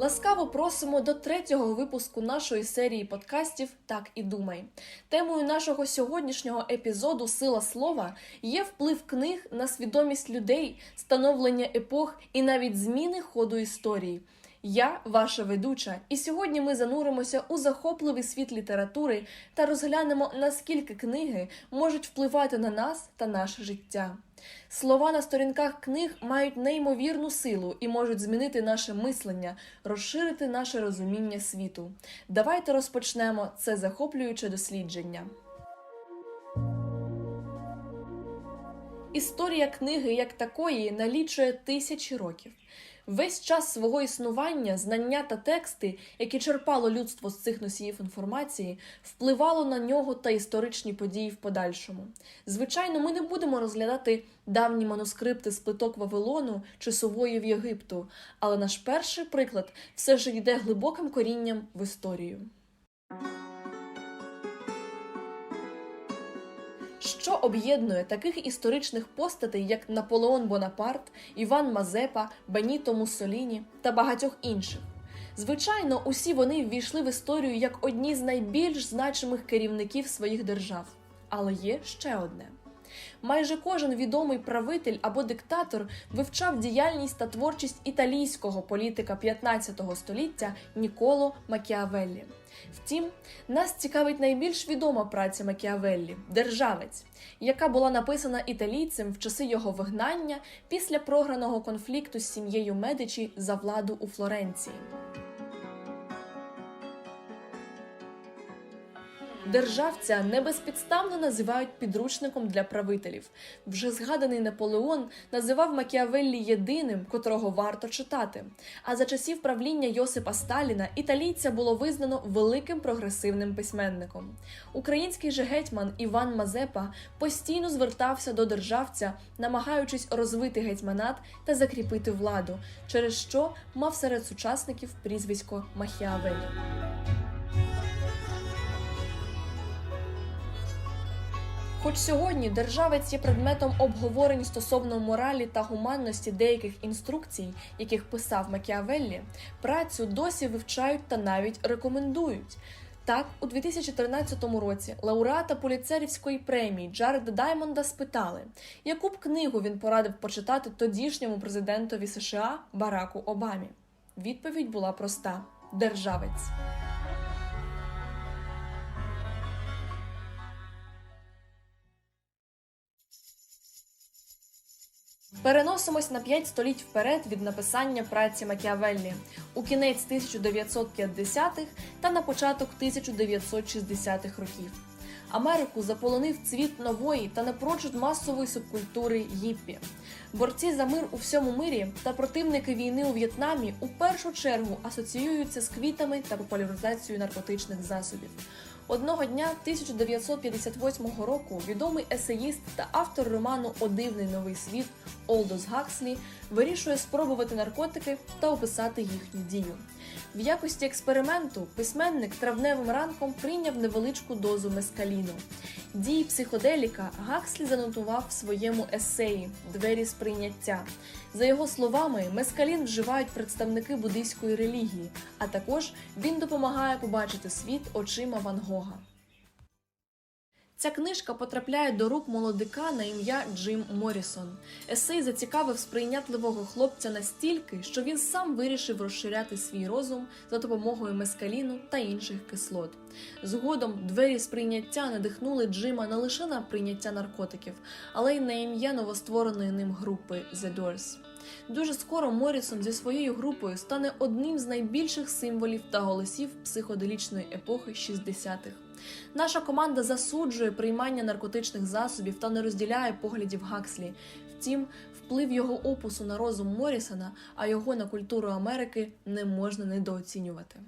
Ласкаво просимо до третього випуску нашої серії подкастів Так і думай. Темою нашого сьогоднішнього епізоду Сила слова є вплив книг на свідомість людей, становлення епох і навіть зміни ходу історії. Я ваша ведуча, і сьогодні ми зануримося у захопливий світ літератури та розглянемо, наскільки книги можуть впливати на нас та наше життя. Слова на сторінках книг мають неймовірну силу і можуть змінити наше мислення, розширити наше розуміння світу. Давайте розпочнемо це захоплююче дослідження. Історія книги як такої налічує тисячі років. Весь час свого існування знання та тексти, які черпало людство з цих носіїв інформації, впливало на нього та історичні події в подальшому. Звичайно, ми не будемо розглядати давні манускрипти з плиток Вавилону чи Сувоїв Єгипту, але наш перший приклад все ж йде глибоким корінням в історію. Що об'єднує таких історичних постатей, як Наполеон Бонапарт, Іван Мазепа, Беніто Муссоліні та багатьох інших? Звичайно, усі вони ввійшли в історію як одні з найбільш значимих керівників своїх держав. Але є ще одне. Майже кожен відомий правитель або диктатор вивчав діяльність та творчість італійського політика 15 століття Ніколо Макіавеллі. Втім, нас цікавить найбільш відома праця Макіавеллі Державець, яка була написана італійцем в часи його вигнання після програного конфлікту з сім'єю Медичі за владу у Флоренції. Державця небезпідставно називають підручником для правителів. Вже згаданий Наполеон називав Макіавеллі єдиним, котрого варто читати. А за часів правління Йосипа Сталіна італійця було визнано великим прогресивним письменником. Український же гетьман Іван Мазепа постійно звертався до державця, намагаючись розвити гетьманат та закріпити владу, через що мав серед сучасників прізвисько Махіавелі. Хоч сьогодні державець є предметом обговорень стосовно моралі та гуманності деяких інструкцій, яких писав Макіавеллі, працю досі вивчають та навіть рекомендують. Так, у 2013 році лауреата поліцерівської премії Джареда Даймонда спитали, яку б книгу він порадив почитати тодішньому президентові США Бараку Обамі. Відповідь була проста: державець. Переносимось на 5 століть вперед від написання праці Макіавеллі у кінець 1950-х та на початок 1960-х років. Америку заполонив цвіт нової та напрочуд масової субкультури гіппі. Борці за мир у всьому мирі та противники війни у В'єтнамі у першу чергу асоціюються з квітами та популяризацією наркотичних засобів. Одного дня 1958 року відомий есеїст та автор роману О дивний новий світ Олдос Гакслі вирішує спробувати наркотики та описати їхню дію. В якості експерименту письменник травневим ранком прийняв невеличку дозу мескаліну. Дії психоделіка Гакслі занотував в своєму есеї Двері сприйняття. За його словами, мескалін вживають представники буддийської релігії, а також він допомагає побачити світ очима Ван Гога. Ця книжка потрапляє до рук молодика на ім'я Джим Морісон. Есей зацікавив сприйнятливого хлопця настільки, що він сам вирішив розширяти свій розум за допомогою мескаліну та інших кислот. Згодом двері сприйняття надихнули Джима не лише на прийняття наркотиків, але й на ім'я новоствореної ним групи The Doors. Дуже скоро Морісон зі своєю групою стане одним з найбільших символів та голосів психоделічної епохи 60-х. Наша команда засуджує приймання наркотичних засобів та не розділяє поглядів Гакслі. Втім, вплив його опусу на розум Морісона, а його на культуру Америки не можна недооцінювати.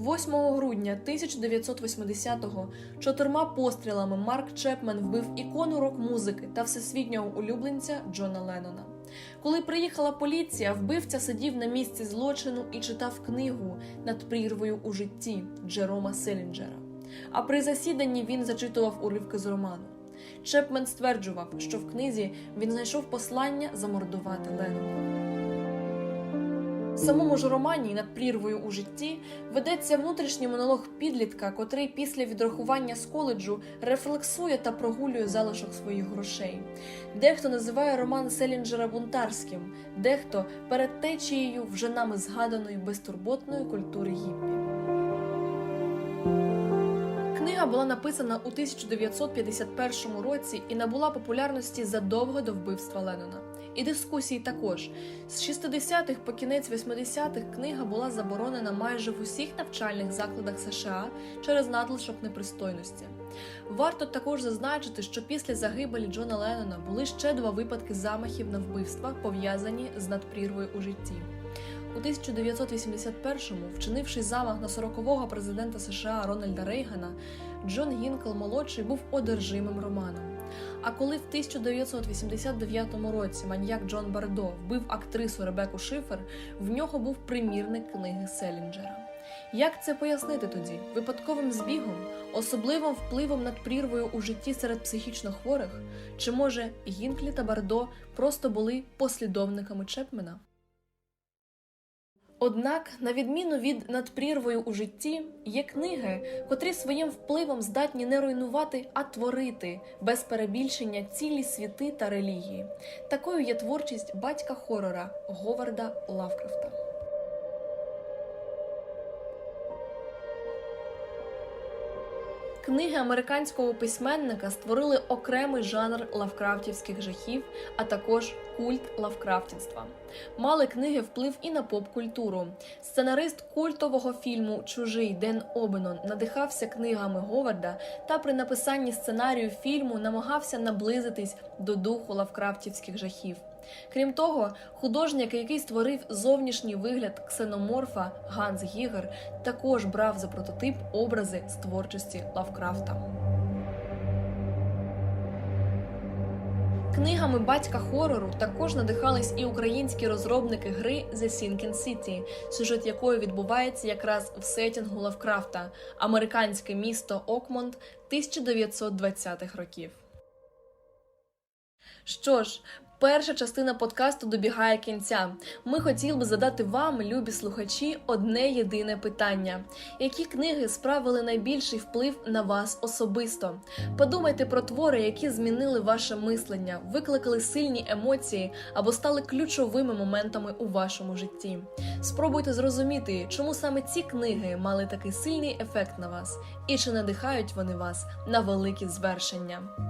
8 грудня 1980-го чотирма пострілами Марк Чепмен вбив ікону рок-музики та всесвітнього улюбленця Джона Леннона. Коли приїхала поліція, вбивця сидів на місці злочину і читав книгу над прірвою у житті Джерома Селінджера. А при засіданні він зачитував уривки з роману. Чепмен стверджував, що в книзі він знайшов послання замордувати Леннона. В самому ж романі над прірвою у житті ведеться внутрішній монолог підлітка, котрий після відрахування з коледжу рефлексує та прогулює залишок своїх грошей. Дехто називає роман Селінджера бунтарським, дехто перед течією вже нами згаданої безтурботної культури гіппі. Книга була написана у 1951 році і набула популярності задовго до вбивства Леннона. І дискусії також. З 60-х по кінець 80-х книга була заборонена майже в усіх навчальних закладах США через надлишок непристойності. Варто також зазначити, що після загибелі Джона Леннона були ще два випадки замахів на вбивства, пов'язані з надпрірвою у житті. У 1981-му, вчинивши замах на 40-го президента США Рональда Рейгана, Джон Гінкл молодший був одержимим романом. А коли в 1989 році маньяк Джон Бардо вбив актрису Ребеку Шифер, в нього був примірник книги Селінджера. Як це пояснити тоді? Випадковим збігом, особливим впливом над прірвою у житті серед психічно хворих? Чи може Гінклі та Бардо просто були послідовниками Чепмена? Однак, на відміну від над прірвою у житті, є книги, котрі своїм впливом здатні не руйнувати, а творити без перебільшення цілі світи та релігії. Такою є творчість батька хорора Говарда Лавкрафта. Книги американського письменника створили окремий жанр лавкрафтівських жахів, а також культ лавкрафтівства. Мали книги вплив і на поп-культуру. Сценарист культового фільму Чужий Ден Обенон надихався книгами Говарда та при написанні сценарію фільму намагався наблизитись до духу лавкрафтівських жахів. Крім того, художник, який створив зовнішній вигляд ксеноморфа Ганс Гігер, також брав за прототип образи з творчості Лавкрафта. Книгами батька хорору також надихались і українські розробники гри The Sinking City, сюжет якої відбувається якраз в сетінгу Лавкрафта, американське місто Окмонд 1920-х років. Що ж, перша частина подкасту добігає кінця. Ми хотіли би задати вам, любі слухачі, одне єдине питання: які книги справили найбільший вплив на вас особисто? Подумайте про твори, які змінили ваше мислення, викликали сильні емоції або стали ключовими моментами у вашому житті. Спробуйте зрозуміти, чому саме ці книги мали такий сильний ефект на вас, і чи надихають вони вас на великі звершення.